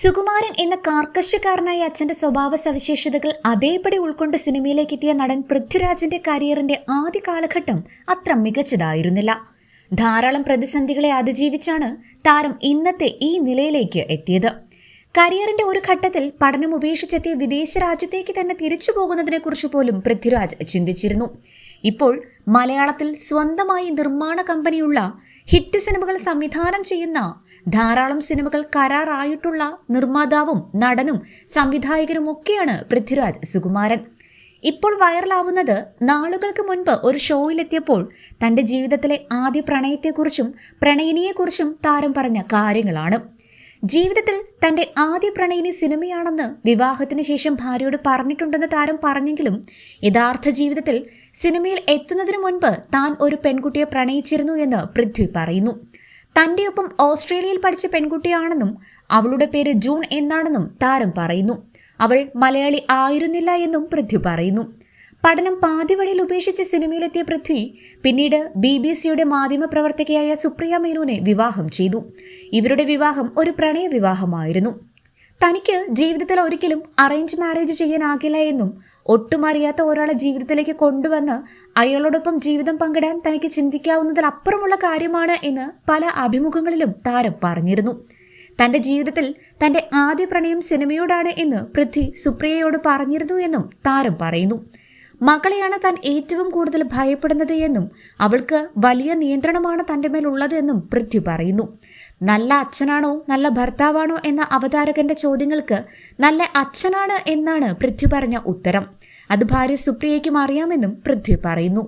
സുകുമാരൻ എന്ന കാർക്കശ്യക്കാരനായ അച്ഛന്റെ സ്വഭാവ സവിശേഷതകൾ അതേപടി ഉൾക്കൊണ്ട് സിനിമയിലേക്ക് എത്തിയ നടൻ പൃഥ്വിരാജിന്റെ കരിയറിന്റെ ആദ്യ കാലഘട്ടം അത്ര മികച്ചതായിരുന്നില്ല. ധാരാളം പ്രതിസന്ധികളെ അതിജീവിച്ചാണ് താരം ഇന്നത്തെ ഈ നിലയിലേക്ക് എത്തിയത്. കരിയറിന്റെ ഒരു ഘട്ടത്തിൽ പഠനം ഉപേക്ഷിച്ചെത്തിയ വിദേശ രാജ്യത്തേക്ക് തന്നെ തിരിച്ചു പോകുന്നതിനെക്കുറിച്ച് പോലും പൃഥ്വിരാജ് ചിന്തിച്ചിരുന്നു. ഇപ്പോൾ മലയാളത്തിൽ സ്വന്തമായി നിർമ്മാണ കമ്പനിയുള്ള ഹിറ്റ് സിനിമകൾ സംവിധാനം ചെയ്യുന്ന ധാരാളം സിനിമകൾ കരാറായിട്ടുള്ള നിർമ്മാതാവും നടനും സംവിധായകനും ഒക്കെയാണ് പൃഥ്വിരാജ് സുകുമാരൻ. ഇപ്പോൾ വൈറലാവുന്നത് നാളുകൾക്ക് മുൻപ് ഒരു ഷോയിലെത്തിയപ്പോൾ തന്റെ ജീവിതത്തിലെ ആദ്യ പ്രണയത്തെക്കുറിച്ചും പ്രണയിനിയെക്കുറിച്ചും താരം പറഞ്ഞ കാര്യങ്ങളാണ്. ജീവിതത്തിൽ തന്റെ ആദ്യ പ്രണയിനി സിനിമയാണെന്ന് വിവാഹത്തിന് ശേഷം ഭാര്യയോട് പറഞ്ഞിട്ടുണ്ടെന്ന് താരം പറഞ്ഞെങ്കിലും യഥാർത്ഥ ജീവിതത്തിൽ സിനിമയിൽ എത്തുന്നതിന് മുൻപ് താൻ ഒരു പെൺകുട്ടിയെ പ്രണയിച്ചിരുന്നു എന്ന് പൃഥ്വി പറയുന്നു. തന്റെ ഒപ്പം ഓസ്ട്രേലിയയിൽ പഠിച്ച പെൺകുട്ടിയാണെന്നും അവളുടെ പേര് ജൂൺ എന്നാണെന്നും താരം പറയുന്നു. അവൾ മലയാളി ആയിരുന്നില്ല എന്നും പൃഥ്വി പറയുന്നു. പഠനം പാതിവഴിയിൽ ഉപേക്ഷിച്ച് സിനിമയിലെത്തിയ പൃഥ്വി പിന്നീട് ബി ബി സിയുടെ മാധ്യമപ്രവർത്തകയായ സുപ്രിയ മേനോനെ വിവാഹം ചെയ്തു. ഇവരുടെ വിവാഹം ഒരു പ്രണയ വിവാഹമായിരുന്നു. തനിക്ക് ജീവിതത്തിൽ ഒരിക്കലും അറേഞ്ച് മാരേജ് ചെയ്യാനാകില്ല എന്നും ഒട്ടും അറിയാത്ത ഒരാളെ ജീവിതത്തിലേക്ക് കൊണ്ടുവന്ന് അയാളോടൊപ്പം ജീവിതം പങ്കിടാൻ തനിക്ക് ചിന്തിക്കാവുന്നതിലപ്പുറമുള്ള കാര്യമാണ് എന്ന് പല അഭിമുഖങ്ങളിലും താരം പറഞ്ഞിരുന്നു. തന്റെ ജീവിതത്തിൽ തന്റെ ആദ്യ പ്രണയം സിനിമയോടാണ് എന്ന് പൃഥ്വി സുപ്രിയയോട് പറഞ്ഞിരുന്നു എന്നും താരം പറയുന്നു. മകളെയാണ് താൻ ഏറ്റവും കൂടുതൽ ഭയപ്പെടുന്നത് എന്നും അവൾക്ക് വലിയ നിയന്ത്രണമാണ് തന്റെ മേലുള്ളത് എന്നും പൃഥ്വി പറയുന്നു. നല്ല അച്ഛനാണോ? നല്ല ഭർത്താവാണോ എന്ന അവതാരകന്റെ ചോദ്യങ്ങൾക്ക് നല്ല അച്ഛനാണ് എന്നാണ് പൃഥ്വി പറഞ്ഞ ഉത്തരം. അത് ഭാര്യ സുപ്രിയയ്ക്കും അറിയാമെന്നും പൃഥ്വി പറയുന്നു.